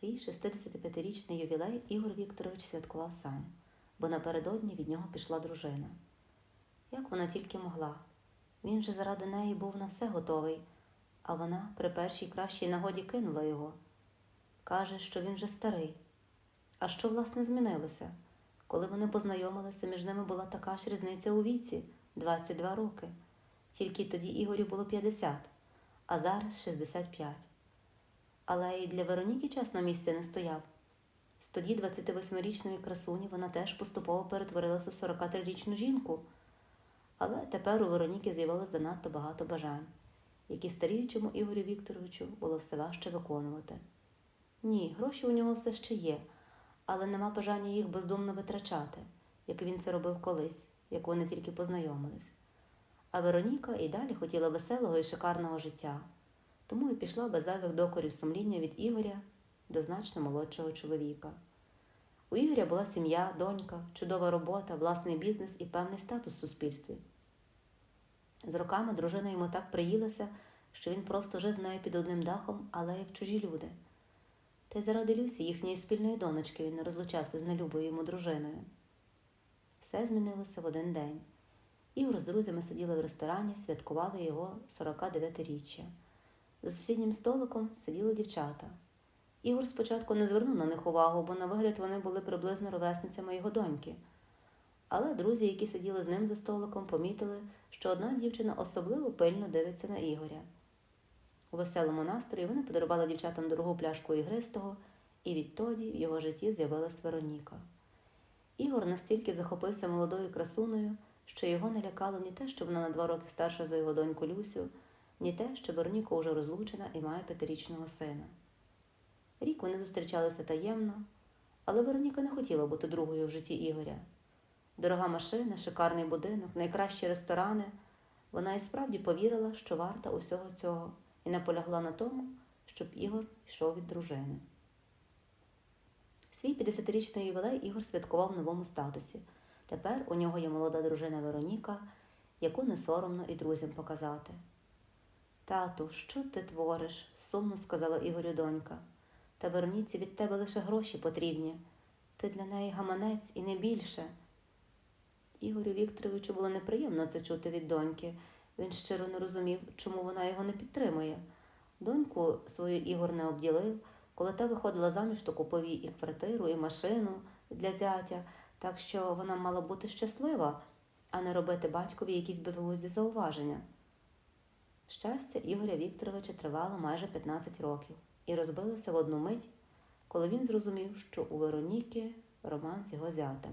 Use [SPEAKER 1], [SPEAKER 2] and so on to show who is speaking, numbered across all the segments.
[SPEAKER 1] Свій 65-річний ювілей Ігор Вікторович святкував сам, бо напередодні від нього пішла дружина. Як вона тільки могла. Він же заради неї був на все готовий, а вона при першій кращій нагоді кинула його. Каже, що він вже старий. А що, власне, змінилося? Коли вони познайомилися, між ними була така ж різниця у віці 22 роки. Тільки тоді Ігорю було 50, а зараз 65. Але і для Вероніки час на місці не стояв. З тоді 28-річної красуні вона теж поступово перетворилася в 43-річну жінку. Але тепер у Вероніки з'явилося занадто багато бажань, які старіючому Ігорю Вікторовичу було все важче виконувати. Ні, гроші у нього все ще є, але нема бажання їх бездумно витрачати, як він це робив колись, як вони тільки познайомились. А Вероніка і далі хотіла веселого і шикарного життя, тому і пішла без зайвих докорів сумління від Ігоря до значно молодшого чоловіка. У Ігоря була сім'я, донька, чудова робота, власний бізнес і певний статус в суспільстві. З роками дружина йому так приїлася, що він просто жив з нею під одним дахом, але як чужі люди. Та й заради Люсі, їхньої спільної донечки, він не розлучався з нелюбою йому дружиною. Все змінилося в один день. Ігор з друзями сиділи в ресторані, святкували його 49-річчя. За сусіднім столиком сиділи дівчата. Ігор спочатку не звернув на них увагу, бо на вигляд вони були приблизно ровесницями його доньки. Але друзі, які сиділи з ним за столиком, помітили, що одна дівчина особливо пильно дивиться на Ігоря. У веселому настрої вони подарували дівчатам дорогу пляшку ігристого, і відтоді в його житті з'явилась Вероніка. Ігор настільки захопився молодою красуною, що його не лякало ні те, що вона на два роки старша за його доньку Люсю, ні те, що Вероніка уже розлучена і має п'ятирічного сина. Рік вони зустрічалися таємно, але Вероніка не хотіла бути другою в житті Ігоря. Дорога машина, шикарний будинок, найкращі ресторани. Вона і справді повірила, що варта усього цього, і наполягла на тому, щоб Ігор йшов від дружини. Свій 50-річний ювілей Ігор святкував в новому статусі. Тепер у нього є молода дружина Вероніка, яку не соромно і друзям показати. Тату, що ти твориш? сумно сказала Ігорю донька. Та Вероніці від тебе лише гроші потрібні. Ти для неї гаманець і не більше. Ігорю Вікторовичу було неприємно це чути від доньки. Він щиро не розумів, чому вона його не підтримує. Доньку свою Ігор не обділив, коли та виходила заміж, то купив їй і квартиру, і машину для зятя, так що вона мала бути щаслива, а не робити батькові якісь безглузді зауваження. Щастя Ігоря Вікторовича тривало майже 15 років і розбилося в одну мить, коли він зрозумів, що у Вероніки роман з його зятем.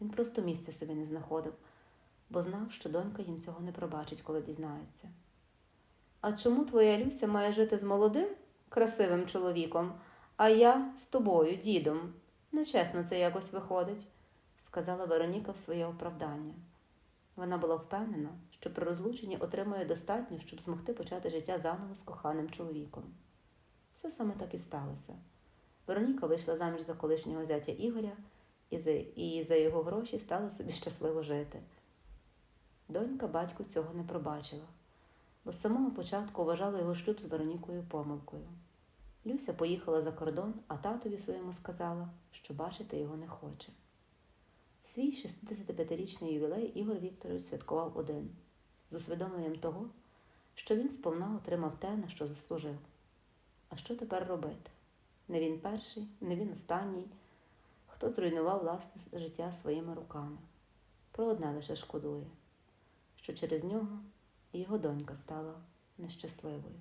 [SPEAKER 1] Він просто місця собі не знаходив, бо знав, що донька їм цього не пробачить, коли дізнається. А чому твоя Люся має жити з молодим, красивим чоловіком, а я з тобою, дідом? Нечесно це якось виходить, сказала Вероніка в своє оправдання. Вона була впевнена, що при розлученні отримує достатньо, щоб змогти почати життя заново з коханим чоловіком. Все саме так і сталося. Вероніка вийшла заміж за колишнього зятя Ігоря і за, і за його гроші стала собі щасливо жити. Донька батьку цього не пробачила, бо з самого початку вважала його шлюб з Веронікою помилкою. Люся поїхала за кордон, а татові своєму сказала, що бачити його не хоче. Свій 65-річний ювілей Ігор Вікторович святкував один, з усвідомленням того, що він сповна отримав те, на що заслужив. А що тепер робити? Не він перший, не він останній, хто зруйнував власне життя своїми руками. Про одне лише шкодує, що через нього його донька стала нещасливою.